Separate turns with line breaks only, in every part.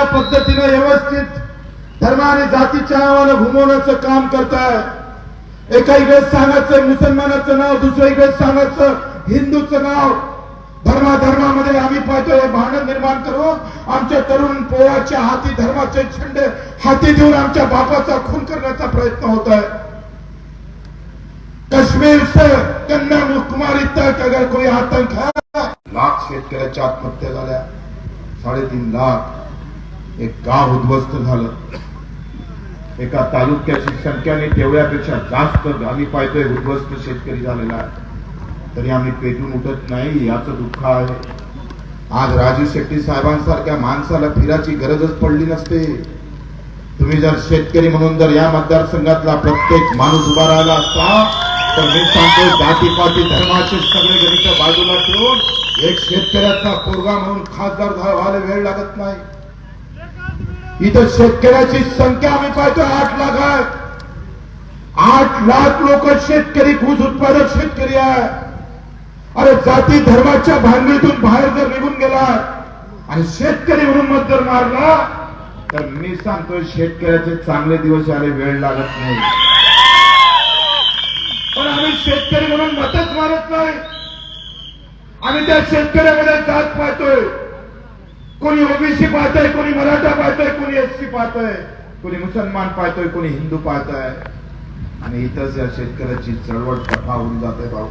चांगल्या पद्धतीनं व्यवस्थित धर्म आणि जातीच्या नावानं घुमवण्याचं काम करताय. एका इकडे सांगायचं मुसलमानाचं नाव दुसऱ्या इकडे सांगायचं हिंदूचं नाव धर्माधर्मामध्ये आम्ही पाहतोय भांडण निर्माण करून आमच्या तरुण पोराच्या हाती धर्माचे छंडे हाती देऊन आमच्या बापाचा खून करण्याचा प्रयत्न होत आहे कश्मीर से कन्याकुमारी तक अगर कोई आतंक है लाख शेतकऱ्याच्या आत्महत्या झाल्या. साडेतीन लाख. एक गाव उद्ध्वस्त झालं. एका तालुक्याची संख्याने तेवढ्यापेक्षा जास्त आम्ही पाहतोय उद्ध्वस्त शेतकरी झालेला आहे. तरी आम्ही पेटून उठत नाही याचं दुःख आहे. आज राजू शेट्टी साहेबांसारख्या माणसाला फिराची गरजच पडली नसते. तुम्ही जर शेतकरी म्हणून जर या मतदारसंघातला प्रत्येक माणूस उभा राहिला असता तर मी सांगतो जातीपाती धर्माचे सगळे गणित बाजूला ठेवून एक शेतकऱ्याचा पोरगा म्हणून खासदार व्हायला वेळ लागत नाही. इथं शेतकऱ्याची संख्या आम्ही पाहतो आठ लाख आहे. आठ लाख लोक शेतकरी ऊस उत्पादक शेतकरी आहे. अरे जाती धर्माच्या भानगडीतून बाहेर जर निघून गेला आणि शेतकरी म्हणून मत जर मारला तर मी सांगतोय शेतकऱ्याचे चांगले दिवस आले वेळ लागत नाही. पण आम्ही शेतकरी म्हणून मतच मारत नाही. आम्ही त्या शेतकऱ्यामध्ये जात पाहतोय. कोणी ओबीसी पाहतोय कोणी मराठा पाहतोय कोणी एससी पाहतोय कोणी मुसलमान पाहतोय कोणी हिंदू पाहतोय. आणि इथंच या शेतकऱ्याची चळवळ कथा होऊन जाते भाऊ.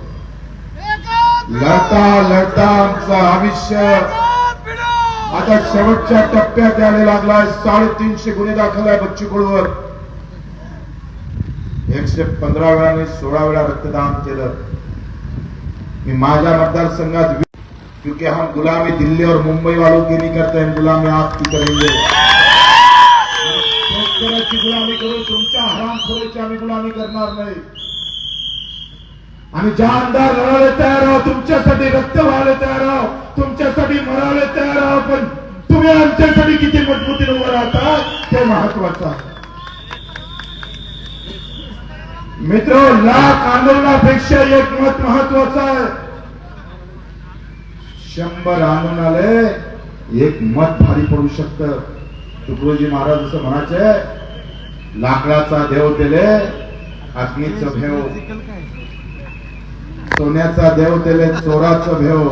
लढता लढता आमचं आयुष्य. आता शेवटच्या टप्प्यात यायला लागलाय साडेतीनशे गुन्हे दाखल आहे बच्चीकुळवर. एकशे पंधरा वेळाने सोळा वेळा रक्तदान केलं. मी माझ्या मतदारसंघात क्योंकि हम गुलामी दिल्ली और मुंबई वालों की नहीं करते हैं गुलामी आपकी करेंगे। शेतकऱ्याची गुलामी करून तुमच्या हरामखोरीची आम्ही गुलामी करणार नाही। आम्ही जानदार लढायला तयार आहोत तुमच्यासाठी रक्त व्हायला तयार आहो तुमच्यासाठी मरायला तयार आहो पण तुम्ही आमच्यासाठी किती मजबूतीने उभं राहता ते महत्वाचं आहे. मित्र लाख आंदोलनापेक्षा एक मत महत्वाचं आहे. शंभर आंदोलन आले एक मत भारी पडू शकत. तुकडोजी महाराज असं म्हणायचे लाकडाचा देव दिले अग्नीचं भेव. सोन्याचा देव दिले चोराचं भेव.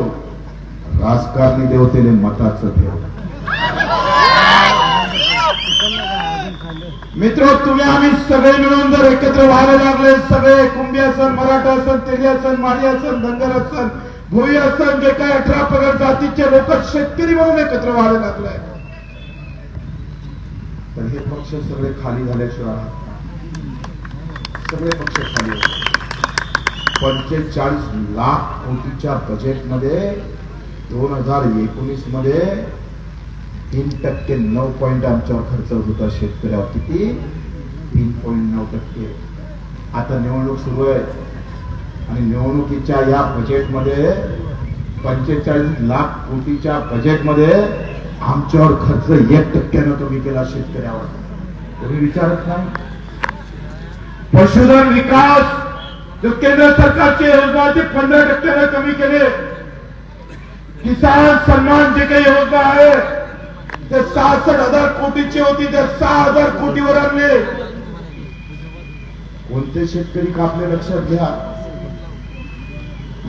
राजकारणी देव दिले मताचं भेव. मित्र तुम्ही आम्ही सगळे मिळून जर एकत्र व्हायला लागले सगळे कुंभी असन मराठा असन तेली असन माळी असन धनगर असन भोई असन जे काय अठरा पगड जातीचे लोक शेतकरी म्हणून एकत्र व्हायला लागलाय तर हे पक्ष सगळे खाली झाल्याशिवाय सगळे पक्ष खाली झाले. पंचेचाळीस लाख कोटीच्या बजेटमध्ये दोन हजार एकोणीसमध्ये तीन टक्के नऊ पॉईंट आमच्यावर खर्च होता शेतकऱ्यावर किती? तीन पॉईंट नऊ टक्के. आता निवडणूक सुरू आहे. आणि निवडणुकीच्या या बजेटमध्ये पंचेचाळीस लाख कोटीच्या बजेटमध्ये आमच्यावर खर्च एक टक्क्यानं कमी केला शेतकऱ्यावर. कोणी विचारत नाही. पशुधन विकास जो केंद्र सरकारची योजना ते ती पंधरा टक्क्यानं कमी केले. किसान सन्मान जे काही योजना आहे ते सहासष्ट हजार कोटीची होती ते सहा हजार कोटीवर आणले. कोणते शेतकरी कापले लक्षात घ्या?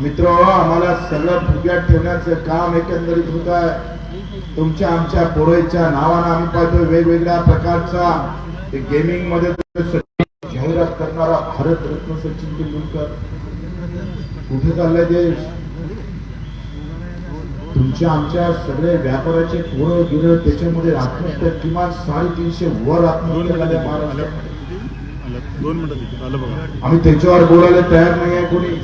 मित्र आम्हाला सगळं फुग्यात ठेवण्याचं काम एकंदरीत होत आहे. तुमच्या आमच्या पोरईच्या नावानं आम्ही पाहतोय वेगवेगळ्या प्रकारचा. गेमिंगमध्ये जाहिरात करणारा भारत रत्न सचिन तेंडुलकर. कुठे चाललाय देश? तुमच्या आमच्या सगळे व्यापाराचे पोरं गिरं त्याच्यामध्ये आत्महत्या किमान साडेतीनशे वर आत्महत्या झाल्या महाराष्ट्रात. आम्ही त्याच्यावर बोलायला तयार नाही आहे कोणी.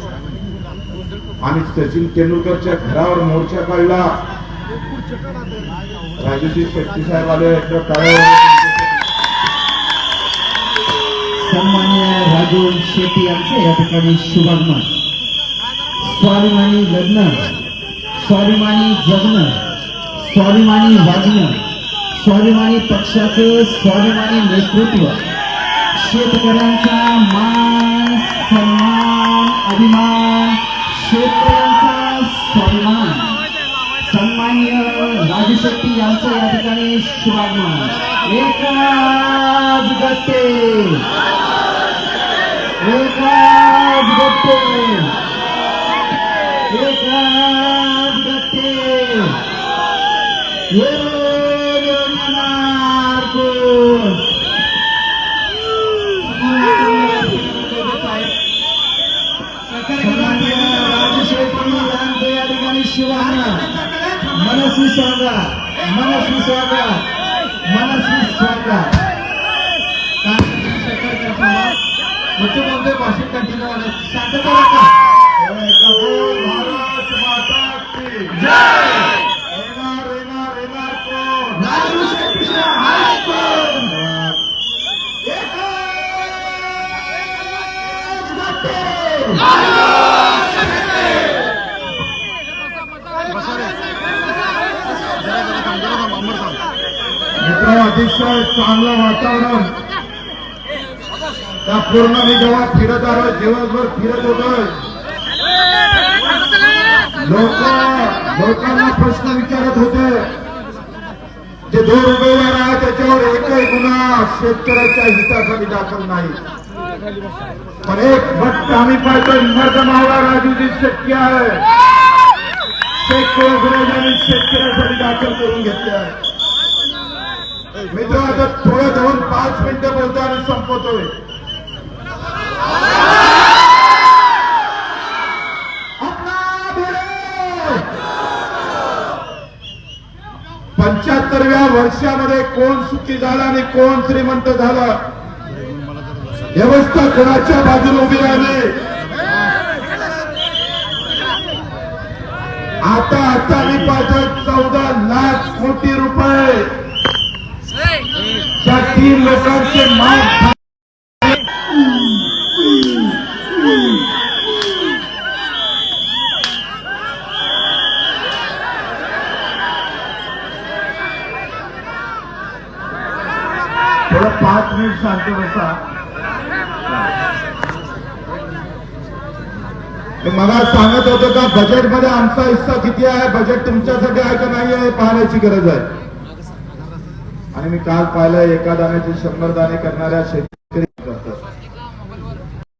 आणि सचिन तेंडुलकरच्या घरावर मोर्चा काढला. राजूजी शेट्टी साहेब आले
सन्मान्य राजू शेट्टी यांचे या ठिकाणी शुभागमन. स्वाभिमानी लग्न स्वाभिमानी जगणं स्वाभिमानी वागणं स्वाभिमानी पक्षाचं स्वाभिमानी नेतृत्व शेतकऱ्यांचा मान सन्मान अभिमान शेतकऱ्यांचा स्वाभिमान सन्मान्य राजू शेट्टी यांचं या ठिकाणी शुभागमन एकाच गट्टे एकाच गट्टे एकाच गट्टे मनस्वी स्वागत मनस्वी स्वागत मनस्वी स्वागत मुख्यमंत्री भाषण कंटिन्यू होणे शांतता राखा
भारत माता की येणार येणार येणार कोण
राजू कोण? गट्टे.
जरा जरा थांब जरा थांब अमर थांब
मित्र अतिशय चांगलं वातावरण. त्या पूर्ण मी जेव्हा फिरत आलो दिवसभर फिरत होत. लोक लोकांना प्रश्न विचारत होते. जे दोन उमेदवार आहे त्याच्यावर एकही गुन्हा शेतकऱ्याच्या हितासाठी दाखल नाही. पण एक भट्ट आम्ही पाहतो मर्द मावळा राजूजी शक्य आहे. शेतकरी गुन्हेगारांनी शेतकऱ्यासाठी दाखल करून घेतले आहे. मित्र आता थोडं जाऊन पाच मिनिटं बोलतो आणि संपवतोय. पंच्याहत्तरव्या वर्षामध्ये कोण सुखी झाला आणि कोण श्रीमंत झाला? व्यवस्था कोणाच्या बाजूला उभी राहिली? आता हाताने पाहिजे चौदा लाख कोटी रुपये. त्या तीन लोकांचे माग थोडं पाच मिनिट शांत बसा मी मला सांगत होतो का बजेटमध्ये आमचा हिस्सा किती आहे? बजेट तुमच्यासाठी आहे का नाही आहे पाहण्याची गरज आहे. आणि मी काल पाहिलं एका दाण्याचे शंभर दाणे करणाऱ्या शेती